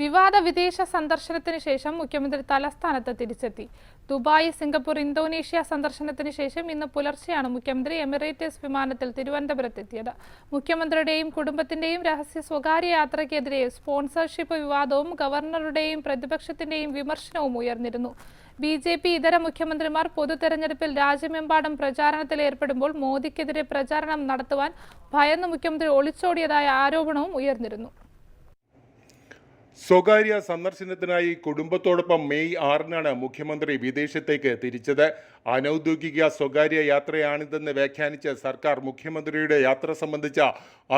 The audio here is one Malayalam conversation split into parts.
വിവാദ വിദേശ സന്ദർശനത്തിന് ശേഷം മുഖ്യമന്ത്രി തലസ്ഥാനത്ത് തിരിച്ചെത്തി. ദുബായ് സിംഗപ്പൂർ ഇന്തോനേഷ്യ സന്ദർശനത്തിന് ശേഷം ഇന്ന് പുലർച്ചെയാണ് മുഖ്യമന്ത്രി എമിറേറ്റസ് വിമാനത്തിൽ തിരുവനന്തപുരത്തെത്തിയത്. മുഖ്യമന്ത്രിയുടെയും കുടുംബത്തിന്റെയും രഹസ്യ സ്വകാര്യ യാത്രയ്ക്കെതിരെ സ്പോൺസർഷിപ്പ് വിവാദവും ഗവർണറുടെയും പ്രതിപക്ഷത്തിന്റെയും വിമർശനവും ഉയർന്നിരുന്നു. ബി ജെ പി ഇതര മുഖ്യമന്ത്രിമാർ പൊതു തെരഞ്ഞെടുപ്പിൽ രാജ്യമെമ്പാടും പ്രചാരണത്തിൽ ഏർപ്പെടുമ്പോൾ മോദിക്കെതിരെ പ്രചാരണം നടത്തുവാൻ ഭയന്ന് മുഖ്യമന്ത്രി ഒളിച്ചോടിയതായ ആരോപണവും ഉയർന്നിരുന്നു. സ്വകാര്യ സന്ദർശനത്തിനായി കുടുംബത്തോടൊപ്പം മെയ് ആറിനാണ് മുഖ്യമന്ത്രി വിദേശത്തേക്ക് തിരിച്ചത്. അനൌദ്യോഗിക സ്വകാര്യ യാത്രയാണിതെന്ന് വ്യാഖ്യാനിച്ച് സർക്കാർ മുഖ്യമന്ത്രിയുടെ യാത്ര സംബന്ധിച്ച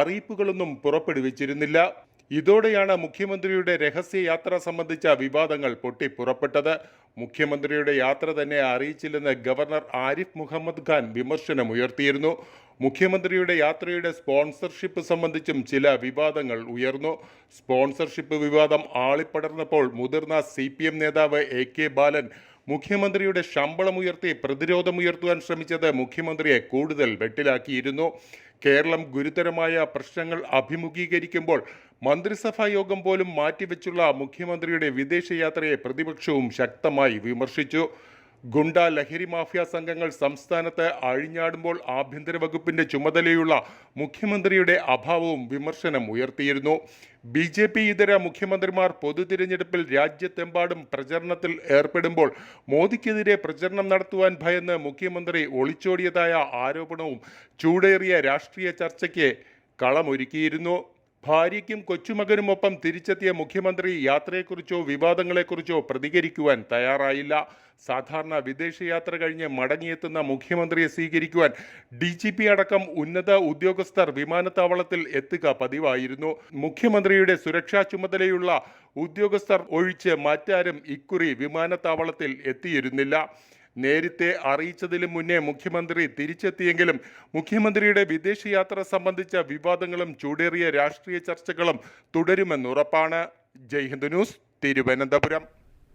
അറിയിപ്പുകളൊന്നും പുറപ്പെടുവിച്ചിരുന്നില്ല. ഇതോടെയാണ് മുഖ്യമന്ത്രിയുടെ രഹസ്യ യാത്ര സംബന്ധിച്ച വിവാദങ്ങൾ പൊട്ടിപ്പുറപ്പെട്ടത് മുഖ്യമന്ത്രിയുടെ യാത്ര തന്നെ അറിയിച്ചില്ലെന്ന് ഗവർണർ ആരിഫ് മുഹമ്മദ് ഖാൻ വിമർശനമുയർത്തിയിരുന്നു. മുഖ്യമന്ത്രിയുടെ യാത്രയുടെ സ്പോൺസർഷിപ്പ് സംബന്ധിച്ചും ചില വിവാദങ്ങൾ ഉയർന്നു. സ്പോൺസർഷിപ്പ് വിവാദം ആളിപ്പടർന്നപ്പോൾ മുതിർന്ന സി നേതാവ് എ കെ ബാലൻ മുഖ്യമന്ത്രിയുടെ ശമ്പളമുയർത്തി പ്രതിരോധമുയർത്തുവാൻ ശ്രമിച്ചത് മുഖ്യമന്ത്രിയെ കൂടുതൽ വെട്ടിലാക്കിയിരുന്നു. കേരളം ഗുരുതരമായ പ്രശ്നങ്ങൾ അഭിമുഖീകരിക്കുമ്പോൾ മന്ത്രിസഭാ യോഗം പോലും മാറ്റിവെച്ചുള്ള മുഖ്യമന്ത്രിയുടെ വിദേശയാത്രയെ പ്രതിപക്ഷവും ശക്തമായി വിമർശിച്ചു. ഗുണ്ട ലഹരി മാഫിയ സംഘങ്ങൾ സംസ്ഥാനത്ത് അഴിഞ്ഞാടുമ്പോൾ ആഭ്യന്തര വകുപ്പിന്റെ ചുമതലയുള്ള മുഖ്യമന്ത്രിയുടെ അഭാവവും വിമർശനം ഉയർത്തിയിരുന്നു. ബി ജെ പി ഇതര മുഖ്യമന്ത്രിമാർ പൊതു തിരഞ്ഞെടുപ്പിൽ രാജ്യത്തെമ്പാടും പ്രചരണത്തിൽ ഏർപ്പെടുമ്പോൾ മോദിക്കെതിരെ പ്രചരണം നടത്തുവാൻ ഭയന്ന് മുഖ്യമന്ത്രി ഒളിച്ചോടിയതായ ആരോപണവും ചൂടേറിയ രാഷ്ട്രീയ ചർച്ചയ്ക്ക് കളമൊരുക്കിയിരുന്നു. ഭാര്യയ്ക്കും കൊച്ചുമകനുമൊപ്പം തിരിച്ചെത്തിയ മുഖ്യമന്ത്രി യാത്രയെക്കുറിച്ചോ വിവാദങ്ങളെക്കുറിച്ചോ പ്രതികരിക്കുവാൻ തയ്യാറായില്ല. സാധാരണ വിദേശയാത്ര കഴിഞ്ഞ് മടങ്ങിയെത്തുന്ന മുഖ്യമന്ത്രിയെ സ്വീകരിക്കുവാൻ ഡി ജി പി അടക്കം ഉന്നത ഉദ്യോഗസ്ഥർ വിമാനത്താവളത്തിൽ എത്തുക പതിവായിരുന്നു. മുഖ്യമന്ത്രിയുടെ സുരക്ഷാ ചുമതലയുള്ള ഉദ്യോഗസ്ഥർ ഒഴിച്ച് മറ്റാരും ഇക്കുറി വിമാനത്താവളത്തിൽ എത്തിയിരുന്നില്ല. നേരത്തെ അറിയിച്ചതിലും മുന്നേ മുഖ്യമന്ത്രി തിരിച്ചെത്തിയെങ്കിലും മുഖ്യമന്ത്രിയുടെ വിദേശയാത്ര സംബന്ധിച്ച വിവാദങ്ങളും ചൂടേറിയ രാഷ്ട്രീയ ചർച്ചകളും തുടരുമെന്നുറപ്പാണ്. ജയ്ഹിന്ദ് ന്യൂസ് തിരുവനന്തപുരം.